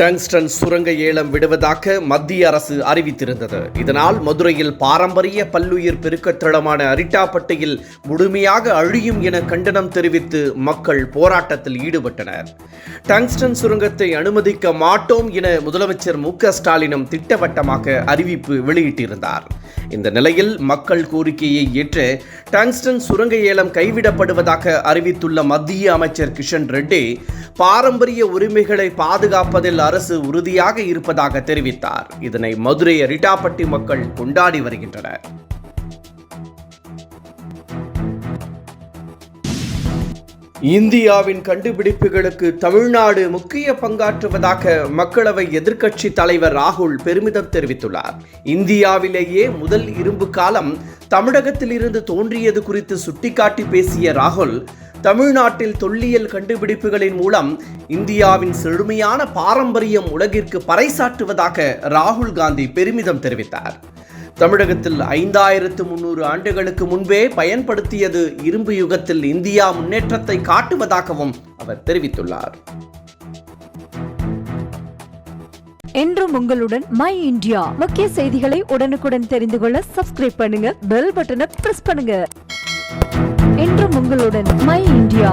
Tungsten சுரங்க ஏலம் விடுவதாக மத்திய அரசு அறிவித்திருந்தது. இதனால் மதுரையில் பாரம்பரிய பல்லுயிர் பெருக்கத்தளமான அரிட்டாப்பட்டியில் முழுமையாக அழியும் என கண்டனம் தெரிவித்து மக்கள் போராட்டத்தில் ஈடுபட்டனர். டங்ஸ்டன் சுரங்கத்தை அனுமதிக்க மாட்டோம் என முதலமைச்சர் மு க ஸ்டாலினும் திட்டவட்டமாக அறிவிப்பு வெளியிட்டிருந்தார். இந்த நிலையில் மக்கள் கோரிக்கையை ஏற்று டங்ஸ்டன் சுரங்க ஏலம் கைவிடப்படுவதாக அறிவித்துள்ள மத்திய அமைச்சர் கிஷன் ரெட்டி பாரம்பரிய உரிமைகளை பாதுகாப்பதில் அரசு உறுதியாக இருப்பதாக தெரிவித்தார். இதனை மதுரை அரிட்டாப்பட்டி மக்கள் கொண்டாடி வருகின்றனர். இந்தியாவின் கண்டுபிடிப்புகளுக்கு தமிழ்நாடு முக்கிய பங்காற்றுவதாக மக்களவை எதிர்க்கட்சி தலைவர் ராகுல் பெருமிதம் தெரிவித்துள்ளார். இந்தியாவிலேயே முதல் இரும்பு காலம் தமிழகத்திலிருந்து தோன்றியது குறித்து சுட்டிக்காட்டி பேசிய ராகுல் தமிழ்நாட்டில் தொல்லியல் கண்டுபிடிப்புகளின் மூலம் இந்தியாவின் செழுமையான பாரம்பரியம் உலகிற்கு பறைசாற்றுவதாக ராகுல் காந்தி பெருமிதம் தெரிவித்தார். தமிழகத்தில் ஐந்தாயிரத்து முன்னூறு ஆண்டுகளுக்கு முன்பே பயன்படுத்தியது இரும்பு யுகத்தில் இந்தியா முன்னேற்றத்தை காட்டுவதாகவும் அவர் தெரிவித்துள்ளார். என்றும் உங்களுடன் மை இந்தியா முக்கிய செய்திகளை உடனுக்குடன் தெரிந்து கொள்ள சப்ஸ்கிரைப் பண்ணுங்க பெல் பட்டனை பிரஸ் பண்ணுங்க. என்றும் உங்களுடன் மை இந்தியா